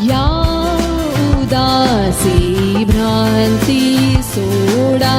या उदासी भ्रांती सोडा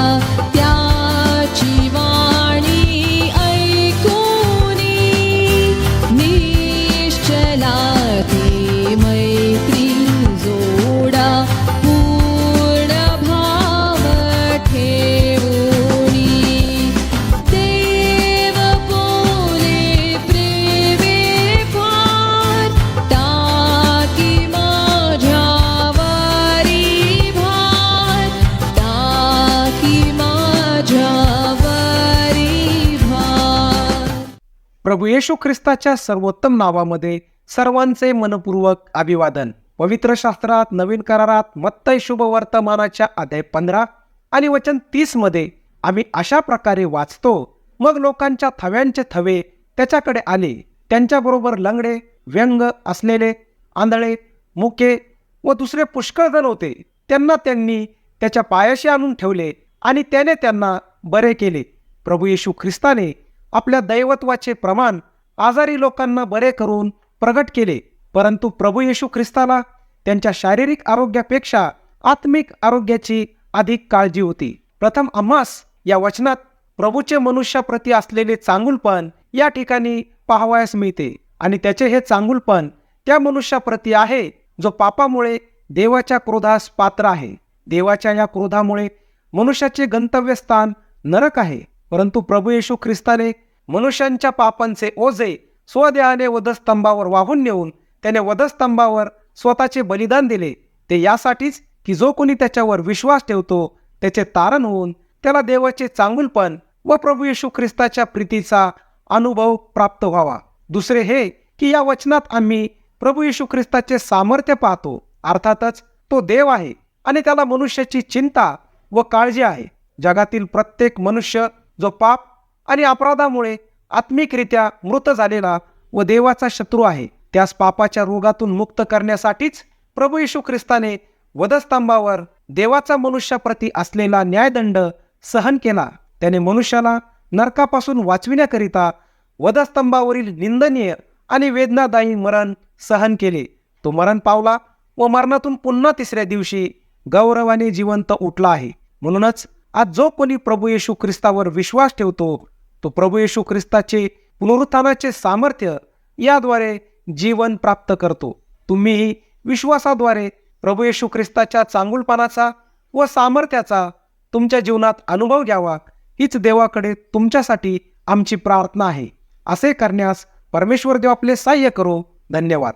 प्रभू येशू ख्रिस्ताच्या सर्वोत्तम नावामध्ये सर्वांचे मनपूर्वक अभिवादन. पवित्र शास्त्रात नवीन करारात मत्तय शुभ वर्तमानाच्या अध्याय पंधरा आणि वचन तीसमध्ये आम्ही अशा प्रकारे वाचतो मग लोकांच्या थव्यांचे थवे त्याच्याकडे आले. त्यांच्याबरोबर लंगडे व्यंग असलेले आंधळे मुके व दुसरे पुष्कळ जण होते. त्यांना त्यांनी त्याच्या पायाशी आणून ठेवले आणि त्याने त्यांना बरे केले. प्रभू येशू ख्रिस्ताने आपल्या दैवत्वाचे प्रमाण आजारी लोकांना बरे करून प्रगट केले. परंतु प्रभू येशू ख्रिस्ताला त्यांच्या शारीरिक आरोग्यापेक्षा आत्मिक आरोग्याची अधिक काळजी होती. प्रथम आम्हास या वचनात प्रभूचे मनुष्याप्रती असलेले चांगुलपण या ठिकाणी पाहावयास मिळते आणि त्याचे हे चांगुलपण त्या मनुष्याप्रती आहे जो पापामुळे देवाच्या क्रोधास पात्र आहे. देवाच्या या क्रोधामुळे मनुष्याचे गंतव्यस्थान नरक आहे. परंतु प्रभू येशू ख्रिस्ताने मनुष्यांच्या पापांचे ओझे स्वदेहाने वधस्तंभावर वाहून नेऊन त्याने वधस्तंभावर स्वतःचे बलिदान दिले. ते यासाठीच की जो कोणी त्याच्यावर विश्वास ठेवतो त्याचे तारण होऊन त्याला देवाचे चांगुलपण व प्रभू येशू ख्रिस्ताच्या प्रीतीचा अनुभव प्राप्त व्हावा. दुसरे हे की या वचनात आम्ही प्रभू येशू ख्रिस्ताचे सामर्थ्य पाहतो. अर्थातच तो देव आहे आणि त्याला मनुष्याची चिंता व काळजी आहे. जगातील प्रत्येक मनुष्य जो पाप आणि अपराधामुळे आत्मिकरित्या मृत झालेला व देवाचा शत्रू आहे त्यास पापाच्या रोगातून मुक्त करण्यासाठीच प्रभू येशू ख्रिस्ताने वधस्तंभावर देवाचा मनुष्याप्रती असलेला न्यायदंड सहन केला. त्याने मनुष्याला नरकापासून वाचविण्याकरिता वधस्तंभावरील निंदनीय आणि वेदनादायी मरण सहन केले. तो मरण पावला व मरणातून पुन्हा तिसऱ्या दिवशी गौरवाने जिवंत उठला आहे. म्हणूनच आज जो कोणी प्रभू येशू ख्रिस्तावर विश्वास ठेवतो तो प्रभू येशू ख्रिस्ताचे पुनरुत्थानाचे सामर्थ्य याद्वारे जीवन प्राप्त करतो. तुम्हीही विश्वासाद्वारे प्रभू येशू ख्रिस्ताच्या चांगुलपणाचा व सामर्थ्याचा तुमच्या जीवनात अनुभव घ्यावा हीच देवाकडे तुमच्यासाठी आमची प्रार्थना आहे. असे करण्यास परमेश्वर देव आपले सहाय्य करो. धन्यवाद.